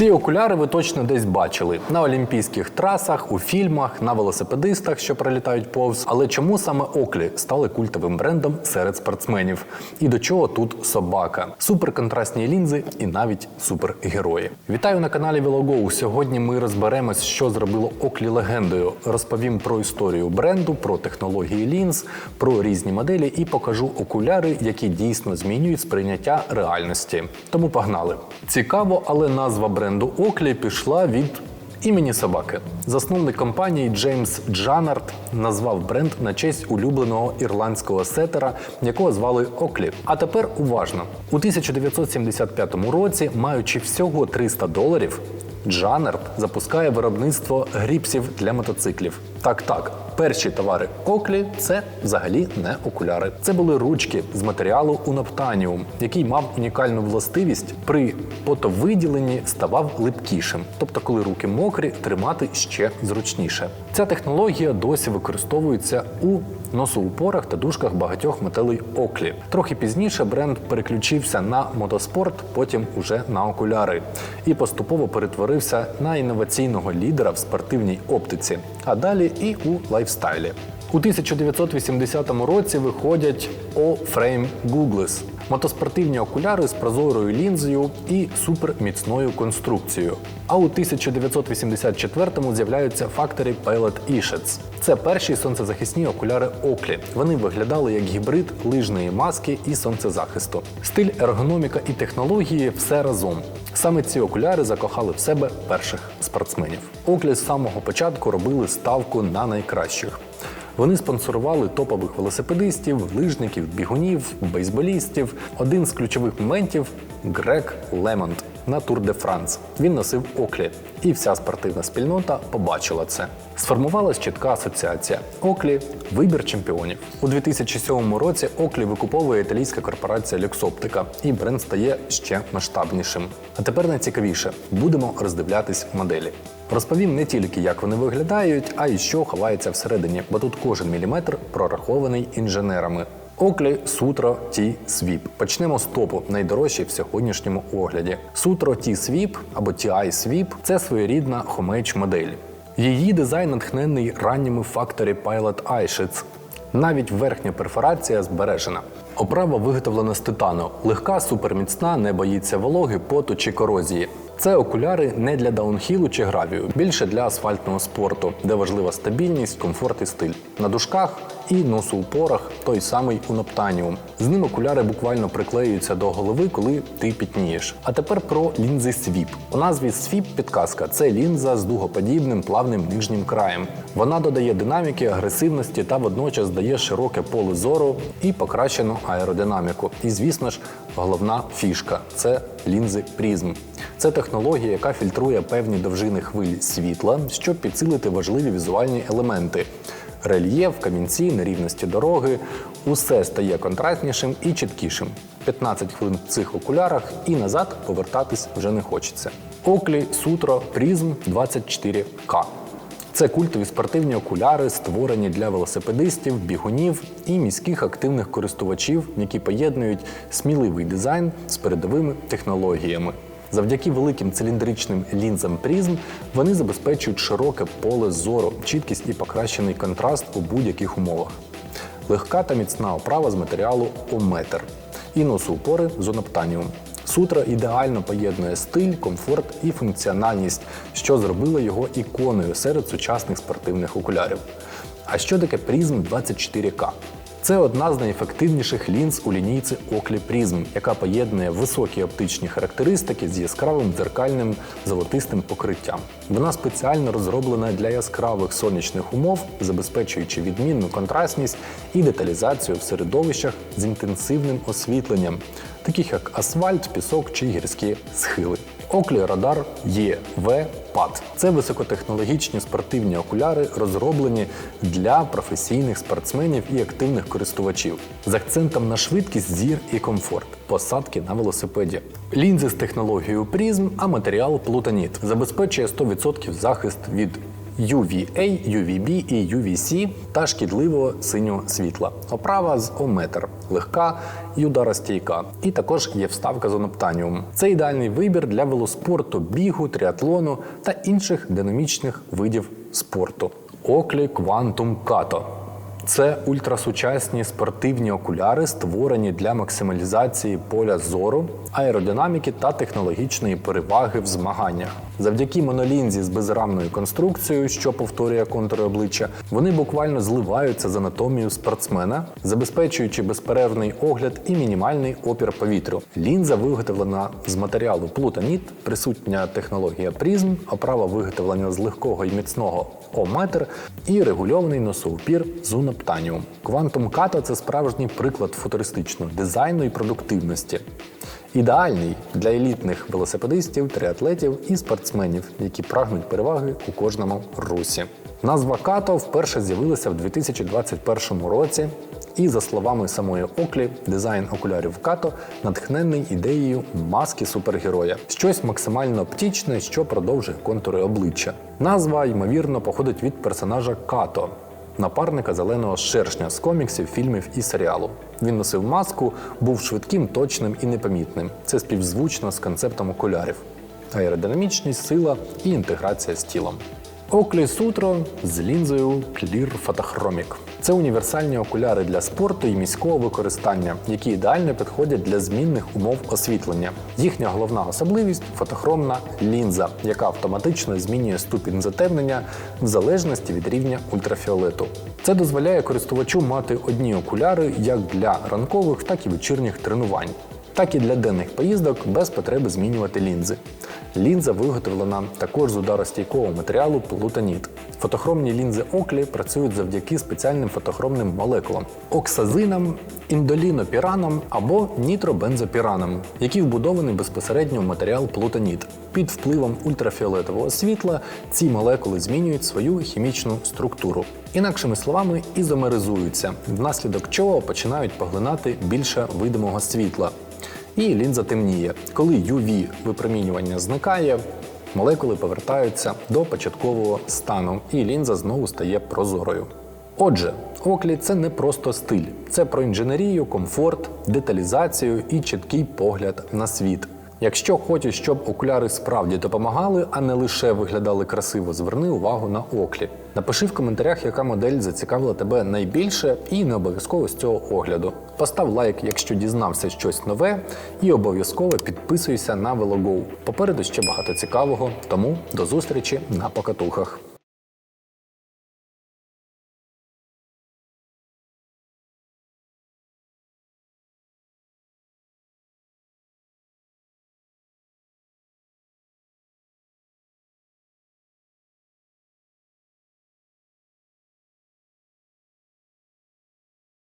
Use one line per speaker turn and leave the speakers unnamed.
Ці окуляри ви точно десь бачили на олімпійських трасах, у фільмах, на велосипедистах, що пролітають повз. Але чому саме Оклі стали культовим брендом серед спортсменів? І до чого тут собака? Суперконтрастні лінзи і навіть супергерої. Вітаю на каналі VeloGo. Сьогодні ми розберемось, що зробило Оклі легендою. Розповім про історію бренду, про технології лінз, про різні моделі і покажу окуляри, які дійсно змінюють сприйняття реальності. Тому погнали. Цікаво, але назва бренду Оклі пішла від імені собаки. Засновник компанії Джеймс Джанард назвав бренд на честь улюбленого ірландського сетера, якого звали Оклі. А тепер уважно. У 1975 році, маючи всього 300 доларів, Джанард запускає виробництво гріпсів для мотоциклів. Так, так, перші товари Оклі це взагалі не окуляри. Це були ручки з матеріалу уноптаніум, який мав унікальну властивість при потовиділенні ставав липкішим. Тобто, коли руки мокрі, тримати ще зручніше. Ця технологія досі використовується у носоупорах та дужках багатьох моделей Оклі. Трохи пізніше бренд переключився на мотоспорт, потім уже на окуляри, і поступово перетворився на інноваційного лідера в спортивній оптиці, а далі і у лайфстайлі. У 1980 році виходять O-Frame Googles – мотоспортивні окуляри з прозорою лінзою і суперміцною конструкцією. А у 1984-му з'являються Factory Pilot Isheds. Це перші сонцезахисні окуляри Оклі. Вони виглядали як гібрид лижної маски і сонцезахисту. Стиль, ергономіка і технології все разом. Саме ці окуляри закохали в себе перших спортсменів. Оклі з самого початку робили ставку на найкращих. Вони спонсорували топових велосипедистів, лижників, бігунів, бейсболістів. Один з ключових моментів Грег Лемонт на Тур де Франс. Він носив Оклі, і вся спортивна спільнота побачила це. Сформувалась чітка асоціація Оклі вибір чемпіонів. У 2007 році Оклі викуповує італійська корпорація Люксоптика, і бренд стає ще масштабнішим. А тепер найцікавіше будемо роздивлятись моделі. Розповім не тільки, як вони виглядають, а й що ховається всередині, бо тут кожен міліметр прорахований інженерами. Оклі Сутро Ті Свіп. Почнемо з топу, найдорожчий в сьогоднішньому огляді. Сутро Ті Свіп або TI Свіп – це своєрідна хомеч-модель. Її дизайн натхнений ранніми Factory Pilot iShits. Навіть верхня перфорація збережена. Оправа виготовлена з титану, легка, суперміцна, не боїться вологи, поту чи корозії. Це окуляри не для даунхілу чи гравію, більше для асфальтного спорту, де важлива стабільність, комфорт і стиль. На дужках і носоупорах той самий уноптаніум. З ним окуляри буквально приклеюються до голови, коли ти пітнієш. А тепер про лінзи свіп. У назві свіп підказка це лінза з дугоподібним плавним нижнім краєм. Вона додає динаміки, агресивності та водночас дає широке поле зору і покращену аеродинаміку. І, звісно ж, головна фішка це лінзи призм. Це технологія, яка фільтрує певні довжини хвиль світла, щоб підсилити важливі візуальні елементи. Рельєф, камінці, нерівності дороги усе стає контрастнішим і чіткішим. 15 хвилин в цих окулярах і назад повертатись вже не хочеться. Оклі Prism 24K. Це культові спортивні окуляри, створені для велосипедистів, бігунів і міських активних користувачів, які поєднують сміливий дизайн з передовими технологіями. Завдяки великим циліндричним лінзам призм вони забезпечують широке поле зору, чіткість і покращений контраст у будь-яких умовах. Легка та міцна оправа з матеріалу Ометр і носоупори з оноптаніум. Сутра ідеально поєднує стиль, комфорт і функціональність, що зробило його іконою серед сучасних спортивних окулярів. А що таке Prism 24K? Це одна з найефективніших лінз у лінійці Oakley Prism, яка поєднує високі оптичні характеристики з яскравим дзеркальним золотистим покриттям. Вона спеціально розроблена для яскравих сонячних умов, забезпечуючи відмінну контрастність і деталізацію в середовищах з інтенсивним освітленням, таких як асфальт, пісок чи гірські схили. Oakley Radar EV PAD – це високотехнологічні спортивні окуляри, розроблені для професійних спортсменів і активних користувачів з акцентом на швидкість, зір і комфорт, посадки на велосипеді. Лінзи з технологією призм, а матеріал плутаніт забезпечує 100% захист від UVA, UVB і UVC та шкідливого синього світла. Оправа з Ометр, легка і ударостійка. І також є вставка з оноптаніум. Це ідеальний вибір для велоспорту, бігу, тріатлону та інших динамічних видів спорту. Оклі Quantum Kato. Це ультрасучасні спортивні окуляри, створені для максималізації поля зору, аеродинаміки та технологічної переваги в змаганнях. Завдяки монолінзі з безрамною конструкцією, що повторює контури обличчя, вони буквально зливаються з анатомією спортсмена, забезпечуючи безперервний огляд і мінімальний опір повітрю. Лінза виготовлена з матеріалу плутаніт, присутня технологія призм, оправа виготовлена з легкого і міцного ометр і регульований носоупір з уноптаніум. Quantum Kato – це справжній приклад футуристичного дизайну і продуктивності. Ідеальний для елітних велосипедистів, триатлетів і спортсменів, які прагнуть переваги у кожному русі. Назва Като вперше з'явилася в 2021 році, і, за словами самої Оклі, дизайн окулярів Като натхнений ідеєю маски супергероя, щось максимально оптічне, що продовжує контури обличчя. Назва, ймовірно, походить від персонажа Като, напарника зеленого шершня з коміксів, фільмів і серіалу. Він носив маску, був швидким, точним і непомітним. Це співзвучно з концептом окулярів. Аеродинамічність, сила і інтеграція з тілом. Оклі Сутро з лінзою Clear Photochromic. Це універсальні окуляри для спорту і міського використання, які ідеально підходять для змінних умов освітлення. Їхня головна особливість фотохромна лінза, яка автоматично змінює ступінь затемнення в залежності від рівня ультрафіолету. Це дозволяє користувачу мати одні окуляри як для ранкових, так і вечірніх тренувань так і для денних поїздок без потреби змінювати лінзи. Лінза виготовлена також з ударостійкого матеріалу плутаніт. Фотохромні лінзи Оклі працюють завдяки спеціальним фотохромним молекулам оксазинам, індолінопіраном або нітробензопіраном, які вбудовані безпосередньо в матеріал плутаніт. Під впливом ультрафіолетового світла ці молекули змінюють свою хімічну структуру. Інакшими словами, ізомеризуються, внаслідок чого починають поглинати більше видимого світла. І лінза темніє. Коли UV випромінювання зникає, молекули повертаються до початкового стану, і лінза знову стає прозорою. Отже, оклі це не просто стиль, це про інженерію, комфорт, деталізацію і чіткий погляд на світ. Якщо хочеш, щоб окуляри справді допомагали, а не лише виглядали красиво, зверни увагу на оклі. Напиши в коментарях, яка модель зацікавила тебе найбільше, і не обов'язково з цього огляду. Постав лайк, якщо дізнався щось нове, і обов'язково підписуйся на VeloGo. Попереду ще багато цікавого, тому до зустрічі на покатухах.